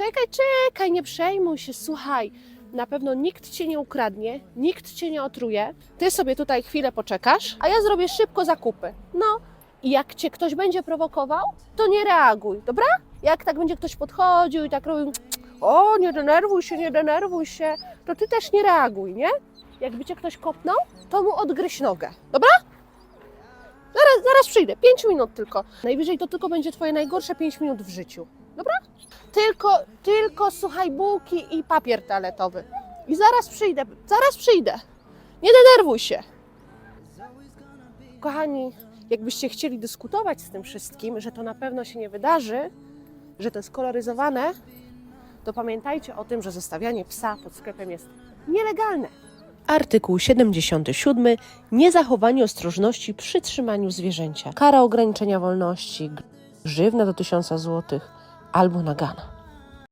Czekaj, czekaj, nie przejmuj się, słuchaj. Na pewno nikt cię nie ukradnie, nikt cię nie otruje. Ty sobie tutaj chwilę poczekasz, a ja zrobię szybko zakupy. No i jak cię ktoś będzie prowokował, to nie reaguj, dobra? Jak tak będzie ktoś podchodził i tak robił, o, nie denerwuj się, nie denerwuj się, to ty też nie reaguj, nie? Jakby cię ktoś kopnął, to mu odgryź nogę, dobra? Zaraz, zaraz przyjdę, 5 minut tylko. Najwyżej to tylko będzie twoje najgorsze 5 minut w życiu, dobra? Tylko, tylko słuchaj bułki i papier toaletowy. I zaraz przyjdę, zaraz przyjdę. Nie denerwuj się. Kochani, jakbyście chcieli dyskutować z tym wszystkim, że to na pewno się nie wydarzy, że to jest koloryzowane, to pamiętajcie o tym, że zostawianie psa pod sklepem jest nielegalne. Artykuł 77. Niezachowanie ostrożności przy trzymaniu zwierzęcia. Kara ograniczenia wolności, grzywna do 1000 zł albo nagana.